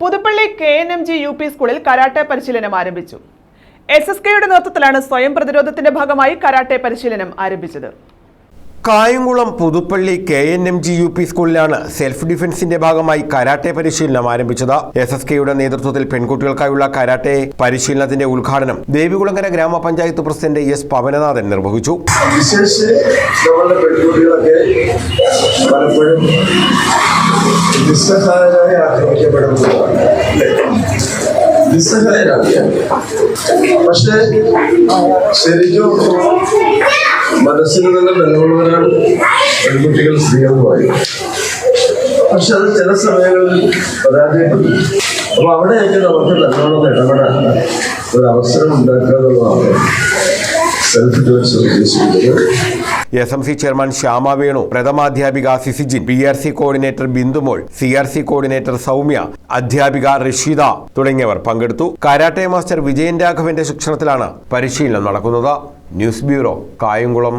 Puthuppally K N M G U P സ്കൂളിൽ karate പരിശീലനം ആരംഭിച്ചു. എസ് എസ് കെയുടെ നേതൃത്വത്തിലാണ് സ്വയം പ്രതിരോധത്തിന്റെ ഭാഗമായി കരാട്ടെ പരിശീലനം ആരംഭിച്ചത്. Kayamkulam Puthuppally K N M G U P സ്കൂളിലാണ് സെൽഫ് ഡിഫൻസിന്റെ ഭാഗമായി കരാട്ടെ പരിശീലനം ആരംഭിച്ചത്. എസ് എസ് കെയുടെ നേതൃത്വത്തിൽ പെൺകുട്ടികൾക്കായുള്ള കരാട്ടെ പരിശീലനത്തിന്റെ ഉദ്ഘാടനം ദേവികുളങ്ങര ഗ്രാമപഞ്ചായത്ത് പ്രസിഡന്റ് എസ് പവനനാഥൻ നിർവഹിച്ചു. പലപ്പോഴും നിസ്സഹായരായി ആക്രമിക്കപ്പെടുന്നതാണ്? നിസ്സഹായരാണ് പക്ഷെ ശരിക്കും മനസ്സിന് തന്നെ ബന്ധമുള്ളവരാണ് പെൺകുട്ടികൾ സ്ത്രീകളുമായി പക്ഷെ അത് ചില സമയങ്ങളിൽ പരാജയപ്പെടും അപ്പൊ അവിടെയൊക്കെ നമുക്ക് നല്ലോണം ഇടപെടാൻ ഒരു അവസരം ഉണ്ടാക്കുക S M C chairman Shyama Venu പ്രഥമാധ്യാപിക സിസിജിൻ P R C coordinator Bindumol C R C coordinator Soumya അധ്യാപിക റഷീദ തുടങ്ങിയവർ പങ്കെടുത്തു. കരാട്ടെ മാസ്റ്റർ വിജയൻ രാഘവന്റെ ശിക്ഷണത്തിലാണ് പരിശീലനം നടക്കുന്നത്. News bureau Kayamkulam